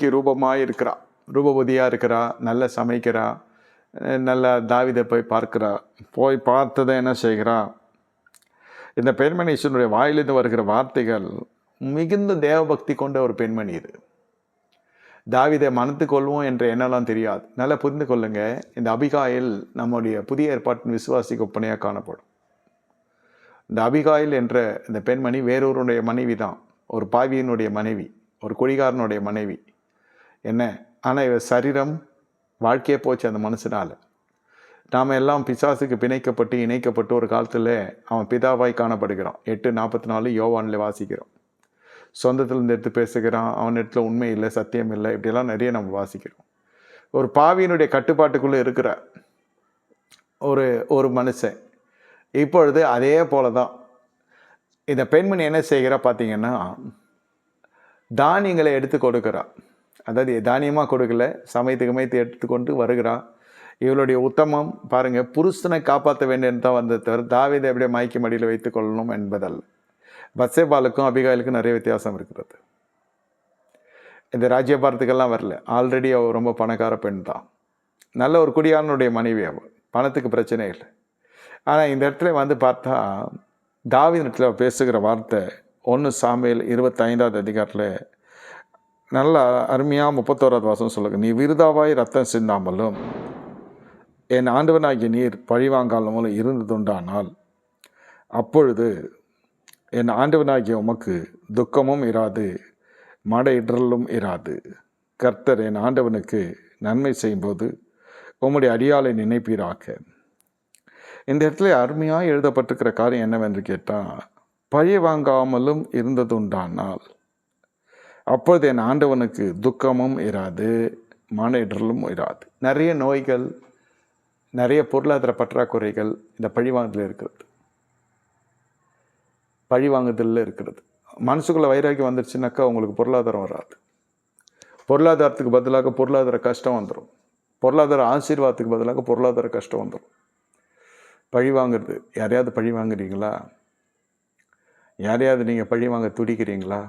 தாவிதுக்கு ரூபமாக இருக்கிறா. ரூபவதியாக இருக்கிறா நல்லா சமைக்கிறா நல்லா தாவிதை போய் பார்க்கிறா. போய் பார்த்ததை என்ன செய்கிறா? இந்த பெண்மணி வாயிலிருந்து வருகிற வார்த்தைகள் மிகுந்த தேவபக்தி கொண்ட ஒரு பெண்மணி இது. தாவிதை மனத்து கொள்வோம் என்ற எண்ணெல்லாம் தெரியாது. நல்லா புரிந்து கொள்ளுங்க. இந்த அபிகாயில் நம்முடைய புதிய ஏற்பாட்டின் விசுவாசிக்கு ஒப்பனையாக காணப்படும். இந்த அபிகாயில் என்ற இந்த பெண்மணி வேறொருடைய மனைவி தான் ஒரு பாவியினுடைய மனைவி ஒரு குடிகாரனுடைய மனைவி. என்ன? ஆனால் இவ சரீரம் வாழ்க்கையே போச்சு அந்த மனுஷனால். நாம் எல்லாம் பிசாசுக்கு பிணைக்கப்பட்டு இணைக்கப்பட்டு ஒரு காலத்தில் அவன் பிதாவாய் காணப்படுகிறான். எட்டு நாற்பத்தி நாலு யோவானில் வாசிக்கிறோம். சொந்தத்திலிருந்து எடுத்து பேசுகிறான். அவன் இடத்துல உண்மை இல்லை சத்தியம் இல்லை. இப்படிலாம் நிறைய நம்ம வாசிக்கிறோம். ஒரு பாவியினுடைய கட்டுப்பாட்டுக்குள்ளே இருக்கிற ஒரு ஒரு மனுஷன் இப்பொழுது அதே போல தான் இந்த பெண்மணி என்ன செய்கிறா பார்த்தீங்கன்னா தானியங்களை எடுத்து கொடுக்குறா. அதாவது தானியமாக கொடுக்கல சமயத்து மயத்து எடுத்துக்கொண்டு வருகிறான். இவளுடைய உத்தமம் பாருங்கள் புருஷனை காப்பாற்ற வேண்டியன்னு தான் வந்தது தவிர தாவீதை அப்படியே மயக்கி மடியில் வைத்து கொள்ளணும் என்பதல்ல பத்சேபாலுக்கும் அபிகாயிலுக்கும் நிறைய வித்தியாசம் இருக்கிறது. இந்த ராஜ்யபாரத்துக்கெல்லாம் வரல. ஆல்ரெடி அவள் ரொம்ப பணக்கார பெண் தான். நல்ல ஒரு குடியாரனுடைய மனைவி அவள் பணத்துக்கு பிரச்சனை இல்லை. ஆனால் இந்த இடத்துல வந்து பார்த்தா தாவின் இடத்துல பேசுகிற வார்த்தை ஒன்று சாமியல் இருபத்தைந்தாவது அதிகாரத்தில் நல்ல அருமையாக முப்பத்தோராவது வாசம் சொல்லுங்க. நீ விருதாவாய் ரத்தம் சிந்தாமலும் என் ஆண்டவனாகிய நீர் பழிவாங்காமலும் இருந்ததுண்டானால் அப்பொழுது என் ஆண்டவனாகிய உமக்கு துக்கமும் இராது மட இடரலும் இராது. கர்த்தர் என் ஆண்டவனுக்கு நன்மை செய்யும்போது உம்முடைய அடியாளை நினைப்பீராக. இந்த இடத்துல அருமையாக எழுதப்பட்டிருக்கிற காரியம் என்னவென்று கேட்டால் பழி வாங்காமலும் இருந்ததுண்டானால் அப்பொழுது என் ஆண்டவனுக்கு துக்கமும் இராது மன இடரலும் இராது. நிறைய நோய்கள் நிறைய பொருளாதார பற்றாக்குறைகள் இந்த பழிவாங்குதல் இருக்கிறது. பழிவாங்குதலில் இருக்கிறது. மனசுக்குள்ளே வைராக்கி வந்துருச்சுனாக்கா உங்களுக்கு பொருளாதாரம் வராது. பொருளாதாரத்துக்கு பதிலாக பொருளாதார கஷ்டம் வந்துடும் பொருளாதார ஆசீர்வாதத்துக்கு பதிலாக பொருளாதார கஷ்டம் வந்துடும் பழி வாங்குறது யாரையாவது பழி வாங்குறீங்களா யாரையாவது நீங்கள் பழி வாங்க துடிக்கிறீங்களா?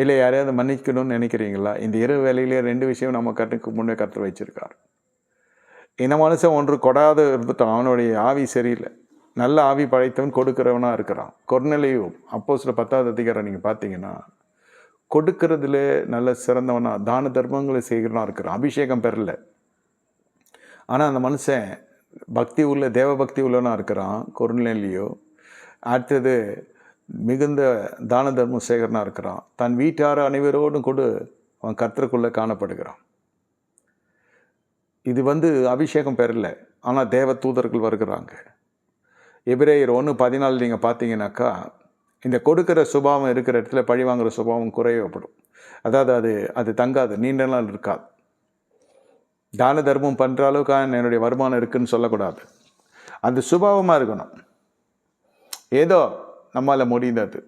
இல்லை யாரையாவது மன்னிக்கணும்னு நினைக்கிறீங்களா? இந்த இரு வேலையிலே ரெண்டு விஷயம் நம்ம கட்டுக்கு முன்னே கற்று வச்சுருக்கார். இந்த மனுஷன் ஒன்று கொடாத இருந்துட்டான் அவனுடைய ஆவி சரியில்லை. நல்ல ஆவி படைத்தவன் கொடுக்கிறவனாக இருக்கிறான். கொர்நிலையும் அப்போ சில பத்தாவது அதிகாரம் நீங்கள் பார்த்தீங்கன்னா கொடுக்கறதுல நல்ல சிறந்தவனாக தான தர்மங்களை செய்கிறனா இருக்கிறான். அபிஷேகம் பெறல. ஆனால் அந்த மனுஷன் பக்தி உள்ள தேவபக்தி உள்ளவனாக இருக்கிறான் கொர்நிலையோ. அடுத்தது மிகுந்த தான தர்மம் சேகரனாக இருக்கிறான். தன் வீட்டார் அனைவரோடும் கூட அவன் கர்த்தருக்குள்ளே காணப்படுகிறான். இது வந்து அபிஷேகம் பெறல ஆனால் தேவ தூதர்கள் வருகிறாங்க. எபிரேயர் ஒன்று பதினாலு நீங்கள் பார்த்தீங்கன்னாக்கா இந்த கொடுக்கிற சுபாவம் இருக்கிற இடத்துல பழி வாங்குற சுபாவம் குறையப்படும் அதாவது அது அது தங்காது. நீண்ட நாள் இருக்காது. தான தர்மம் பண்ணுற அளவுக்கு என்னுடைய வருமானம் இருக்குன்னு சொல்லக்கூடாது. அந்த சுபாவமாக இருக்கணும். ஏதோ நம்மால் முடிந்தது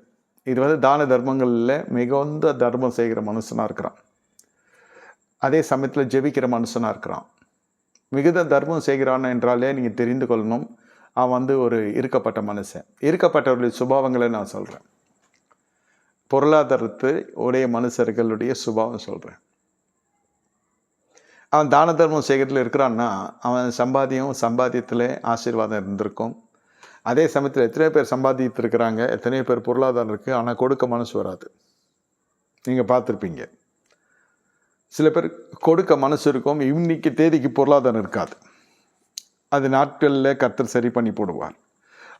இது வந்து தான தர்மங்களில் மிகுந்த தர்மம் செய்கிற மனுஷனாக இருக்கிறான். அதே சமயத்தில் ஜெபிக்கிற மனுஷனாக இருக்கிறான். மிகுந்த தர்மம் செய்கிறான் என்றாலே நீங்கள் தெரிந்து கொள்ளணும். அவன் வந்து ஒரு இருக்கப்பட்ட மனுஷன். இருக்கப்பட்டவர்களுடைய சுபாவங்களை நான் சொல்கிறேன் பொருளாதாரத்து உடைய மனுஷர்களுடைய சுபாவம் சொல்கிறேன் அவன் தான தர்மம் செய்கிறதுல இருக்கிறான்னா அவன் சம்பாத்தியம் சம்பாத்தியத்தில் ஆசீர்வாதம் இருந்திருக்கும். அதே சமயத்தில் எத்தனையோ பேர் சம்பாதித்திருக்கிறாங்க எத்தனையோ பேர் பொருளாதாரம் இருக்குது ஆனால் கொடுக்க மனசு வராது. நீங்கள் பார்த்துருப்பீங்க. சில பேர் கொடுக்க மனசு இருக்கும் இன்னைக்கு தேதிக்கு பொருளாதாரம் இருக்காது. அது நாட்களில் கர்த்தர் சரி பண்ணி போடுவார்.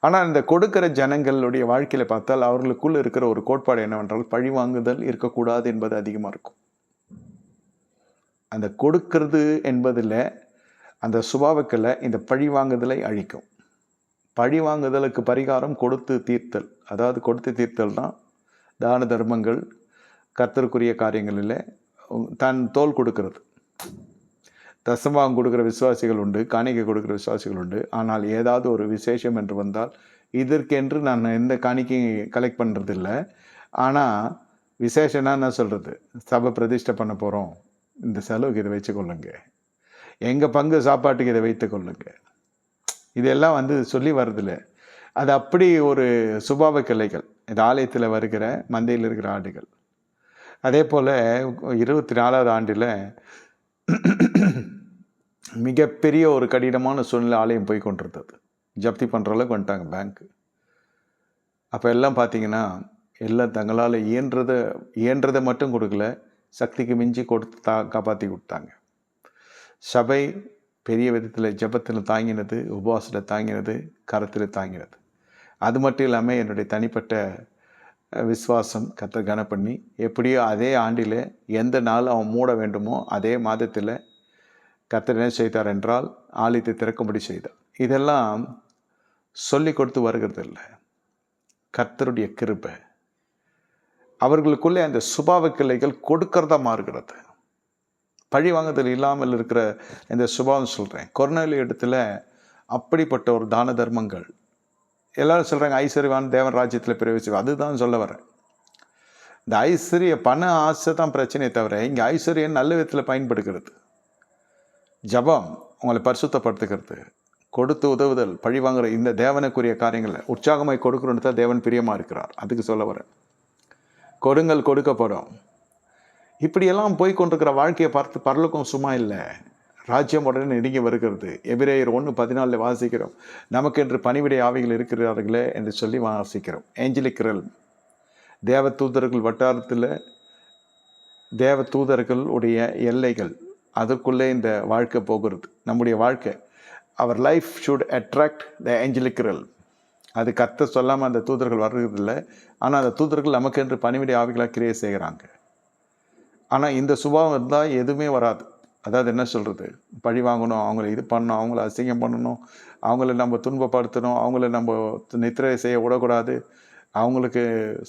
ஆனால் இந்த கொடுக்கிற ஜனங்களுடைய வாழ்க்கையில் பார்த்தால் அவர்களுக்குள்ளே இருக்கிற ஒரு கோட்பாடு என்னவென்றால் பழி வாங்குதல் இருக்கக்கூடாது என்பது அதிகமாக இருக்கும். அந்த கொடுக்கிறது என்பதில் அந்த சுபாவக்கில் இந்த பழி வாங்குதலை அழிக்கும். பழி வாங்குதலுக்கு பரிகாரம் கொடுத்து தீர்த்தல். அதாவது கொடுத்து தீர்த்தல் தான் தான தர்மங்கள் கர்த்தருக்குரிய காரியங்களில் தன் தோல் கொடுக்கறது. தசமாகம் கொடுக்குற விசுவாசிகள் உண்டு காணிக்கை கொடுக்குற விசுவாசிகள் உண்டு. ஆனால் ஏதாவது ஒரு விசேஷம் என்று வந்தால் இதற்கென்று நான் எந்த காணிக்கையும் கலெக்ட் பண்ணுறதில்ல ஆனால் விசேஷம்னா என்ன சொல்கிறது சபை பிரதிஷ்டை பண்ண போகிறோம் இந்த செலவுக்கு இதை வச்சுக்கொள்ளுங்க. எங்கள் பங்கு சாப்பாட்டுக்கு இதை வைத்து கொள்ளுங்கள் இதெல்லாம் வந்து சொல்லி வரதில்ல அது அப்படி ஒரு சுபாவ கிளைகள். இந்த ஆலயத்தில் வருகிற மந்தையில் இருக்கிற ஆடுகள். அதே போல் இருபத்தி நாலாவது ஆண்டில் மிகப்பெரிய ஒரு கடினமான சூழ்நிலை ஆலயம் போய் கொண்டிருந்தது. ஜப்தி பண்ணுற அளவுக்கு வந்துட்டாங்க பேங்க்கு அப்போ எல்லாம் பார்த்தீங்கன்னா எல்லாம் தங்களால் இயன்றதை இயன்றதை மட்டும் கொடுக்கல சக்திக்கு மிஞ்சி கொடுத்து தா காப்பாற்றி கொடுத்தாங்க. சபை பெரிய விதத்தில் ஜெபத்தில் தாங்கினது உபவாசத்தில் தாங்கினது கரத்தில் தாங்கினது. அது மட்டும் இல்லாமல் என்னுடைய தனிப்பட்ட விஸ்வாசம் விசுவாசம் கத்த கன பண்ணி எப்படியோ அதே ஆண்டில் எந்த நாள் அவன் மூட வேண்டுமோ அதே மாதத்தில் கர்த்தர் என்ன செய்தார் என்றால் ஆலயத்தை திறக்கும்படி செய்தார். இதெல்லாம் சொல்லி கொடுத்து வருகிறது இல்லை. கர்த்தருடைய கிருபை. அவர்களுக்குள்ளே அந்த சுபாவ கிளைகள் கொடுக்கறதா மாறுகிறது. பழி வாங்குதல் இல்லாமல் இருக்கிற இந்த சுபாவம் சொல்கிறேன் கொரோனாலி இடத்துல அப்படிப்பட்ட ஒரு தான தர்மங்கள். எல்லோரும் சொல்கிறாங்க ஐஸ்வர்யவான் தேவன் ராஜ்யத்தில் பிரவேசி அதுதான் சொல்ல வரேன் இந்த ஐஸ்வர்ய பண ஆசை தான் பிரச்சனையே தவிர இங்கே ஐஸ்வர்யம் நல்ல விதத்தில் பயன்படுகிறது. ஜபம் உங்களை பரிசுத்தப்படுத்துகிறது. கொடுத்து உதவுதல் பழி வாங்குற இந்த தேவனுக்குரிய காரியங்களை உற்சாகமாய் கொடுக்கணுன்னு தான் தேவன் பிரியமாக இருக்கிறார். அதுக்கு சொல்ல வரேன் கொடுங்கள் கொடுக்கப்படும் இப்படியெல்லாம் போய் கொண்டிருக்கிற வாழ்க்கையை பார்த்து பரலுக்கும் சும்மா இல்லை. ராஜ்யம் உடனே நெருங்கி வருகிறது. எபிரேயர் ஒன்று பதினாலில் வாசிக்கிறோம். நமக்கென்று பணிவிடை ஆவிகள் இருக்கிறார்களே என்று சொல்லி வாசிக்கிறோம். ஏஞ்சலிக்கிறல் தேவ தூதர்கள் வட்டாரத்தில் தேவ தூதர்களுடைய எல்லைகள். அதுக்குள்ளே இந்த வாழ்க்கை போகிறது. நம்முடைய வாழ்க்கை. அவர் லைஃப் ஷுட் அட்ராக்ட் த ஏஞ்சலிக்கிறல் அது கத்த சொல்லாமல் அந்த தூதர்கள் வர்றதில்லை. ஆனால் அந்த தூதர்கள் நமக்கென்று பணிவிடை ஆவிகளாக கிரியை செய்கிறாங்க. ஆனால் இந்த சுபாவம் இருந்தால் எதுவுமே வராது. அதாவது என்ன சொல்கிறது பழி வாங்கணும் அவங்கள இது பண்ணணும் அவங்கள அசிங்கம் பண்ணணும் அவங்கள நம்ம துன்பப்படுத்தணும் அவங்கள நம்ம நித்திரை செய்ய விடக்கூடாது அவங்களுக்கு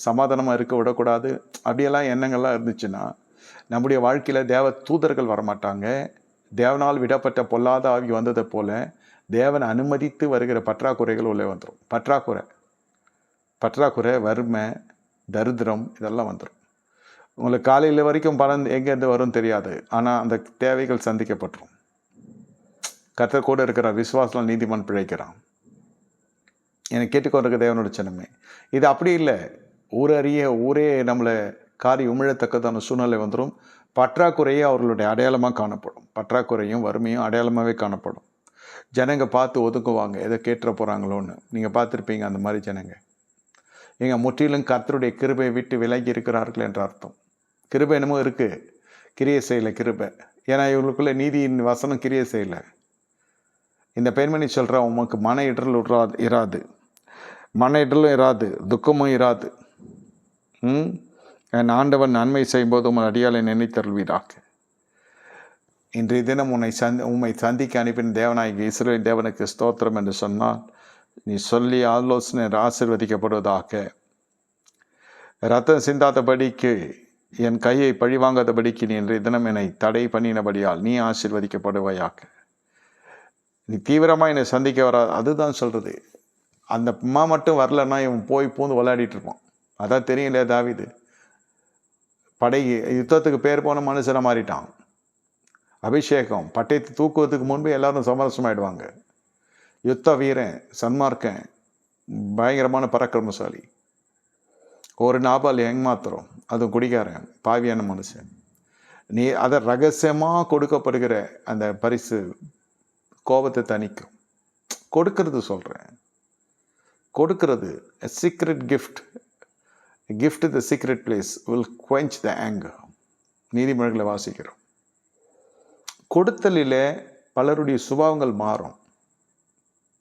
சமாதானமாக இருக்க விடக்கூடாது. அப்படியெல்லாம் எண்ணங்கள்லாம் இருந்துச்சுன்னா நம்முடைய வாழ்க்கையில் தேவ தூதர்கள் வரமாட்டாங்க. தேவனால் விடப்பட்ட பொல்லாத ஆவி வந்ததை போல தேவன் அனுமதித்து வருகிற பற்றாக்குறைகள் உள்ளே வந்துடும் பற்றாக்குறை. பற்றாக்குறை வறுமை தரித்திரம் இதெல்லாம் வந்துடும் உங்களுக்கு காலையில் வரைக்கும் பணம் எங்கேருந்து வரும் தெரியாது. ஆனால் அந்த தேவைகள் சந்திக்கப்பட்டுரும். கர்த்தர் கூட இருக்கிற விசுவாசம் நீதிமான் பிழைக்கிறான். எனக்கு கேட்டுக்கொண்டிருக்க தேவனோட சின்னமே இது அப்படி இல்லை. ஊரறிய ஊரே நம்மளை காரி உமிழத்தக்கதான சூழ்நிலை வந்துடும் பற்றாக்குறையே அவர்களுடைய அடையாளமாக காணப்படும். பற்றாக்குறையும் வறுமையும் அடையாளமாகவே காணப்படும். ஜனங்க பார்த்து ஒதுக்குவாங்க எதை கேட்டுற போகிறாங்களோன்னு நீங்கள் பார்த்துருப்பீங்க அந்த மாதிரி ஜனங்க. எங்கள் முற்றிலும் கர்த்தருடைய கிருபையை விட்டு விலகி இருக்கிறார்கள் என்ற அர்த்தம். கிருபை என்னமோ இருக்குது கிரியை செய்யலை கிருபை. ஏன்னா இவங்களுக்குள்ள நீதியின் வசனம் கிரியை செய்யலை. இந்த பெண்மணி சொல்கிற உமக்கு மன இடரல் விட்றாது இராது. மன இடலும் இராது துக்கமும் இராது. ம்? என் ஆண்டவன் நன்மை செய்யும்போது உன் அடியாலை நினைத்தருள்வீராக. இன்றைய தினம் உன்னை சந்தி உம்மை சந்திக்க அனுப்பின தேவனாகி இஸ்ரேல் தேவனுக்கு ஸ்தோத்திரம் என்று சொன்னால் நீ சொல்லி ஆலோசனை ஆசிர்வதிக்கப்படுவதாக. ரத்தம் சிந்தாதபடிக்கு என் கையை பழிவாங்காதபடிக்கு நீ இன்றைய தினம் என்னை தடை பண்ணினபடியால் நீ ஆசிர்வதிக்கப்படுவாயாக. நீ தீவிரமாக என்னை சந்திக்க வராது. அதுதான் சொல்கிறது அந்த அம்மா மட்டும் வரலன்னா இவன் போய் பூந்து விளையாடிட்டு இருப்பான். அதான் தெரியல தாவிது? படை யுத்தத்துக்கு பேர் போன மனுஷனை மாறிட்டான். அபிஷேகம் பட்டயத்தை தூக்குவதுக்கு முன்பு எல்லாரும் சமரசமாயிடுவாங்க. யுத்த வீரன் சன்மார்க்கன் பயங்கரமான பராக்கிரமசாலி. ஒரு நாபால் எங் அதுவும் குடிகாரன் பாவியான மனுஷன். நீ அதை ரகசியமாக கொடுக்கப்படுகிற அந்த பரிசு கோபத்தை தணிக்கும். கொடுக்கறது சொல்கிறேன் கொடுக்கறது secret gift gift the secret place will quench the anger நீதிமொழிகளை வாசிக்கிறோம். கொடுத்தலில் பலருடைய சுபாவங்கள் மாறும்.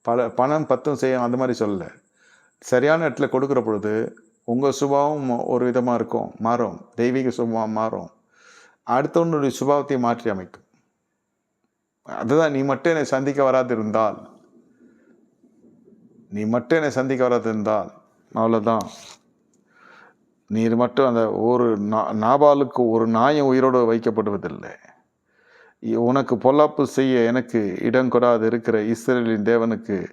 பல பணம் பத்தும் செய்யும் அந்த மாதிரி சொல்லலை. சரியான இடத்துல கொடுக்குற பொழுது உங்கள் சுபாவம் ஒரு விதமாக இருக்கும் மாறும். தெய்வீக சுபாவம் மாறும். அடுத்தவனுடைய சுபாவத்தை மாற்றி அமைக்கும். அதுதான் நீ மட்டும் என்னை சந்திக்க வராது இருந்தால் நீ மட்டும் என்னை சந்திக்க வராது இருந்தால் அவ்வளோதான் நீர் மட்டும் அந்த ஒரு நா- நாபாலுக்கு ஒரு நாயம் உயிரோடு வைக்கப்படுவதில்லை. உனக்கு பொல்லாப்பு செய்ய எனக்கு இடம் கொடாது இருக்கிற இஸ்ரேலின் தேவனுக்கு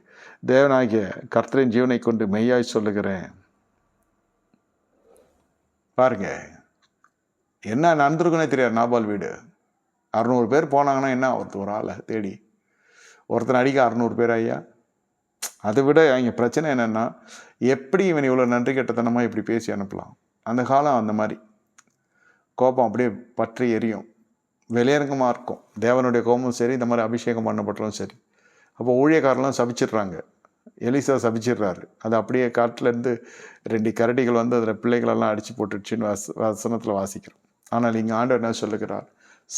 தேவனாகிய கர்த்தரின் ஜீவனை கொண்டு மெய்யாய் சொல்லுகிறேன். பாருங்க. என்ன நடந்திருக்குன்னே தெரியாது நாபால் வீடு. அறநூறு பேர் போனாங்கன்னா என்ன ஒருத்தர் ஒரு ஆளை தேடி. ஒருத்தனை அடிக்க அறநூறு பேர் ஐயா. அதை விட அவங்க பிரச்சனை என்னென்னா எப்படி இவன் இவ்வளோ நன்றி கெட்டத்தனமாக இப்படி பேசி அனுப்பலாம்? அந்த காலம் அந்த மாதிரி. கோபம் அப்படியே பற்றி எரியும். வெளியரங்கமாக இருக்கும். தேவனுடைய கோபமும் சரி இந்த மாதிரி அபிஷேகம் பண்ணப்பட்டாலும் சரி. அப்போ ஊழியக்காரெல்லாம் சபிச்சிடுறாங்க. எலிசா சபிச்சிடுறாரு. அது அப்படியே காட்டிலேருந்து ரெண்டு கரடிகள் வந்து அதில் பிள்ளைகளெல்லாம் அடித்து போட்டுடுச்சுன்னு வச வசனத்தில் வாசிக்கிறோம். ஆனால் இங்கே ஆண்டு என்ன சொல்லுகிறார்?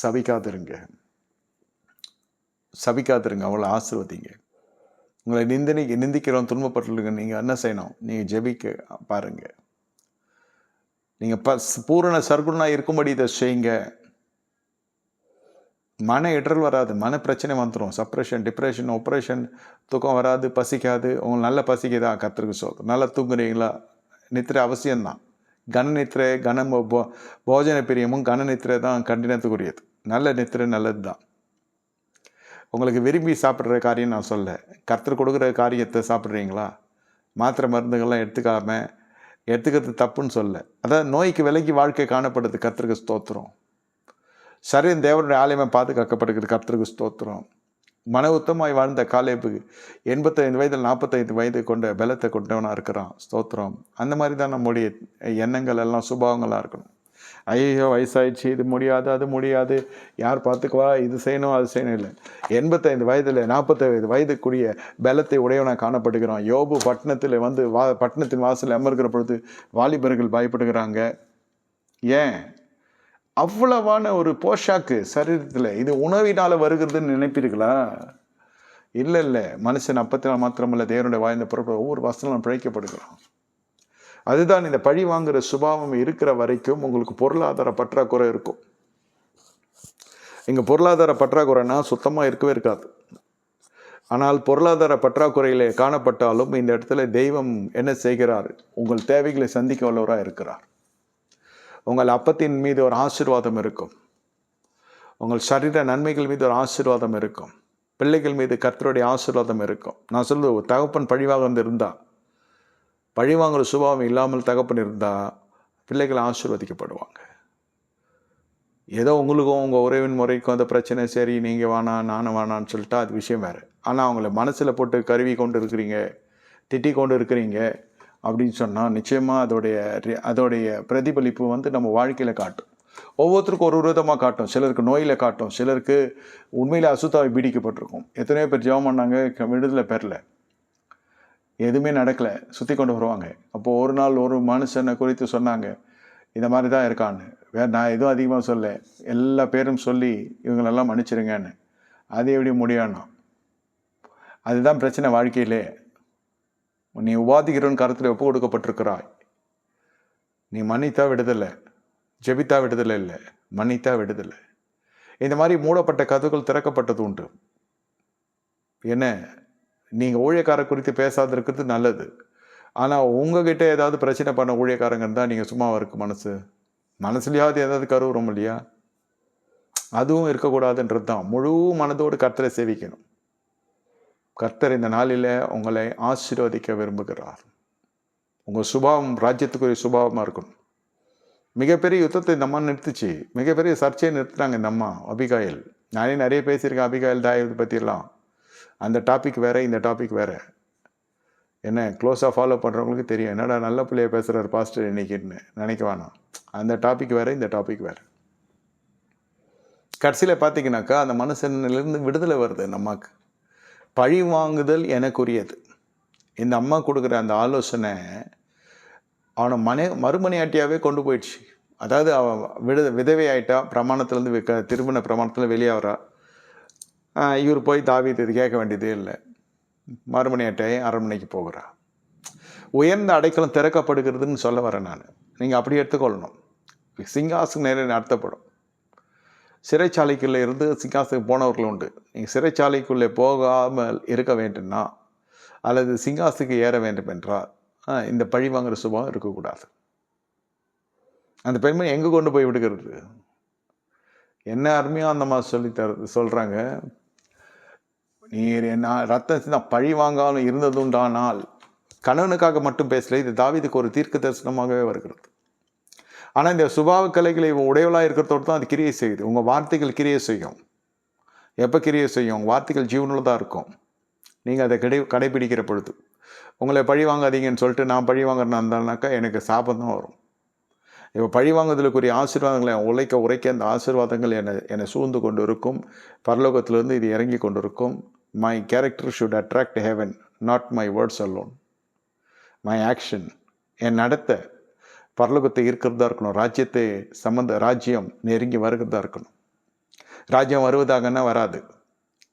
சபிக்காதிருங்க. சபிக்காதிருங்க அவளை ஆசிர்வதிங்க. உங்களை நிந்தனை நிந்திக்கிறோம் துன்பப்பட்டுருங்க. நீங்கள் என்ன செய்யணும்? நீங்கள் ஜெபிக்க பாருங்கள் நீங்கள் ப பூரண சர்க்குணாக இருக்கும்படி இதை செய்யுங்க. மன இடர் வராது மன பிரச்சனை வந்துடும் சப்ரெஷன் டிப்ரெஷன் ஒப்ரேஷன் தூக்கம் வராது பசிக்காது. உங்களுக்கு நல்ல பசிக்குதா? கத்திருக்கு சொல். நல்லா தூங்குறீங்களா? நித்திரை அவசியம்தான். கன நித்திரை கன போ போஜன பிரியமும் கன நித்திரை தான் கண்டினத்துக்குரியது நல்ல நித்திரை நல்லது தான் உங்களுக்கு விரும்பி சாப்பிட்ற காரியம் நான் சொல்ல. கர்த்தர் கொடுக்குற காரியத்தை சாப்பிட்றீங்களா? மாத்திரை மருந்துகள்லாம் எடுத்துக்காமல் எடுத்துக்கிறது தப்புன்னு சொல்ல. அதான் நோய்க்கு விலைக்கு வாழ்க்கை காணப்படுது. கர்த்தருக்கு ஸ்தோத்திரம். சரீரம் தேவனுடைய ஆலயமாக பாதுகாக்கப்படுகிறது. கர்த்தருக்கு ஸ்தோத்திரம். மன உத்தமாய் வாழ்ந்த காலேபுக்கு எண்பத்தைந்து வயதில் நாற்பத்தைந்து வயது கொண்ட பலத்தை கொண்டவனாக இருக்கிறான். ஸ்தோத்திரம். அந்த மாதிரி தான் நம்முடைய எண்ணங்கள் எல்லாம் சுபாவங்களாக இருக்கணும். ஐயோ வயசாயிடுச்சு. இது முடியாது அது முடியாது. யார் பார்த்துக்குவா? இது செய்யணும் அது செய்யணும் இல்லை. எண்பத்தைந்து வயதில் நாற்பத்தைந்து வயதுக்குரிய பலத்தை உடையவனாக காணப்படுகிறான். யோபு பட்டணத்தில் வந்து வா பட்டணத்தின் வாசல் அமர்கிற பொழுது வாலிபர்கள் பயப்படுகிறாங்க. ஏன்? அவ்வளவான ஒரு போஷாக்கு சரீரத்தில் இது உணவினால் வருகிறதுன்னு நினைப்பீர்களா? இல்லை இல்லை. மனுஷன் அப்பத்தினால் மாத்திரமல்ல தேவனுடைய வாய்ந்த பிறப்பு ஒவ்வொரு வசனம் பிழைக்கப்படுகிறோம். அதுதான் இந்த பழி வாங்குகிற சுபாவம் இருக்கிற வரைக்கும் உங்களுக்கு பொருளாதார பற்றாக்குறை இருக்கும். இங்கே பொருளாதார பற்றாக்குறைனா சுத்தமாக இருக்கவே இருக்காது. ஆனால் பொருளாதார பற்றாக்குறையில் காணப்பட்டாலும் இந்த இடத்துல தெய்வம் என்ன செய்கிறார்? உங்கள் தேவைகளை சந்திக்க வல்லவராக இருக்கிறார். உங்கள் அப்பத்தின் மீது ஒரு ஆசீர்வாதம் இருக்கும். உங்கள் சரீர நன்மைகள் மீது ஒரு ஆசீர்வாதம் இருக்கும். பிள்ளைகள் மீது கர்த்தருடைய ஆசீர்வாதம் இருக்கும். நான் சொல்லுவது ஒரு தகப்பன் பழிவாக இருந்தால் பழிவாங்குற சுபாவம் இல்லாமல் தகப்பன் இருந்தால் பிள்ளைகள் ஆசீர்வதிக்கப்படுவாங்க. ஏதோ உங்களுக்கும் உங்கள் உறவின் முறைக்கும் அந்த பிரச்சனை சரி நீங்கள் வேணாம் நானும் வேணான்னு சொல்லிட்டா அது விஷயம் வேறு. ஆனால் அவங்கள மனசில் போட்டு கருவி கொண்டு இருக்கிறீங்க திட்டி கொண்டு இருக்கிறீங்க அப்படின்னு சொன்னால் நிச்சயமாக அதோடைய அதோடைய பிரதிபலிப்பு வந்து நம்ம வாழ்க்கையில் காட்டும். ஒவ்வொருத்தருக்கும் ஒரு விதமாக காட்டும். சிலருக்கு நோயில் காட்டும். சிலருக்கு உண்மையில் அசுத்தாவை பீடிக்கப்பட்டிருக்கும். எத்தனையோ பேர் ஜெபம் பண்ணாங்க க- விடுதலை பெறல. எதுவுமே நடக்கலை. சுற்றி கொண்டு வருவாங்க. அப்போது ஒரு நாள் ஒரு மனுஷனை குறித்து சொன்னாங்க இந்த மாதிரி தான் இருக்கான்னு. வேறு நான் எதுவும் அதிகமாக சொல்ல எல்லா பேரும் சொல்லி இவங்களெல்லாம் மன்னிச்சிருங்கன்னு. அது எப்படி முடியணும் அதுதான் பிரச்சனை வாழ்க்கையிலே. நீ உபாதிக்கிறவன் கருத்தில் ஒப்பு கொடுக்கப்பட்டிருக்கிறாய் நீ மன்னித்தா விடுதலை ஜெபித்தா விடுதலை இல்லை மன்னித்தா விடுதலை. இந்த மாதிரி மூடப்பட்ட கதவுகள் திறக்கப்பட்டது உண்டு. என்ன? நீங்கள் ஊழியக்கார குறித்து பேசாத இருக்கிறது நல்லது. ஆனால் உங்ககிட்ட ஏதாவது பிரச்சனை பண்ண ஊழியக்காரங்க இருந்தால் நீங்கள் சும்மாவாக இருக்கு மனசு? மனசுலையாவது ஏதாவது கருவுறோம் இல்லையா? அதுவும் இருக்கக்கூடாதுன்றது தான் முழு மனதோடு கர்த்தரை சேவிக்கணும். கர்த்தர் இந்த நாளில் உங்களை ஆசீர்வதிக்க விரும்புகிறார். உங்கள் சுபாவம் ராஜ்யத்துக்குரிய சுபாவமாக இருக்கணும். மிகப்பெரிய யுத்தத்தை இந்த அம்மா நிறுத்துச்சு. மிகப்பெரிய சர்ச்சையை நிறுத்துனாங்க இந்த அம்மா அபிகாயல். நானே நிறைய பேசியிருக்கேன் அபிகாயில் தாயத்தை பற்றிலாம் அந்த டாபிக் வேறு இந்த டாபிக் வேற. என்ன க்ளோஸாக ஃபாலோ பண்ணுறவங்களுக்கு தெரியும். என்னடா நல்ல பிள்ளைய பேசுகிறார் பாஸ்டர் இன்னைக்குன்னு. நினைக்க வேணாம். அந்த டாபிக் வேற இந்த டாபிக் வேறு. கடைசியில் பார்த்தீங்கன்னாக்கா அந்த மனுஷனிலிருந்து விடுதலை வருது நம்மாக்கு பழி வாங்குதல் எனக்குரியது. இந்த அம்மா கொடுக்குற அந்த ஆலோசனை அவனை மனை மறுமனையாட்டியாகவே கொண்டு போயிடுச்சு. அதாவது அவன் விடு விதவை ஆயிட்டா பிரமாணத்துலேருந்து விற்க திருமண பிரமாணத்தில் வெளியாகிறா இவர் போய் தாவி இது கேட்க வேண்டியதே இல்லை. மறுமனையாட்டியாய் அரண்மனைக்கு போகிறா. உயர்ந்த அடைக்கலம் திறக்கப்படுகிறதுன்னு சொல்ல வரேன் நான். நீங்கள் அப்படி எடுத்துக்கொள்ளணும். சிங்காசு நேரம் நடத்தப்படும். சிறைச்சாலைக்குள்ளே இருந்து சிங்காசனத்துக்கு போனவர்கள் உண்டு. நீங்கள் சிறைச்சாலைக்குள்ளே போகாமல் இருக்க வேண்டும்னா அல்லது சிங்காசத்துக்கு ஏற வேண்டும் என்றால் இந்த பழி வாங்குகிற சுபாவம் இருக்கக்கூடாது. அந்த பெண்மணி எங்கே கொண்டு போய் விடுகிறது? என்ன அருமையாக அந்த மாதிரி சொல்லி தர சொல்கிறாங்க நீர் என்ன ரத்தம் தான் பழி வாங்காலும் இருந்ததுண்டானால் கணவனுக்காக மட்டும் பேசலை. இது தாவிதுக்கு ஒரு தீர்க்க தரிசனமாகவே வருகிறது. ஆனால் இந்த சுபாவ கலைகளை உடையவளாக இருக்கிறதோடு தான் அது கிரியை செய்யுது. உங்கள் வார்த்தைகள் கிரியை செய்யும். எப்போ கிரியை செய்யும்? உங்கள் வார்த்தைகள் ஜீவனுள்ளதாக இருக்கும். நீங்கள் அதை கடை கடைபிடிக்கிற பொழுது. உங்களை பழி வாங்காதீங்கன்னு சொல்லிட்டு நான் பழி வாங்குறேன்னா இருந்தானாக்கா எனக்கு சாபம் தான் வரும். இப்போ பழி வாங்குதலுக்குரிய ஆசீர்வாதங்களை உழைக்க உரைக்க அந்த ஆசீர்வாதங்கள் என்னை என்னை சூழ்ந்து கொண்டு இருக்கும். பரலோகத்திலிருந்து இது இறங்கி கொண்டு இருக்கும் my character should attract heaven not my words alone my action என் நடத்தை பரலோகத்தை இருக்கிறதா இருக்கணும். ராஜ்யத்தை சம்மந்த ராஜ்யம் நெருங்கி வருகிறதா இருக்கணும். ராஜ்யம் வருவதாகன்னா வராது.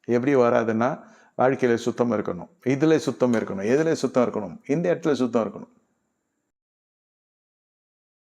எப்படி வராதுன்னா வாழ்க்கையில் சுத்தம் இருக்கணும். இதில் சுத்தம் இருக்கணும். எதில் சுத்தம் இருக்கணும். இந்த இடத்துல சுத்தம் இருக்கணும்.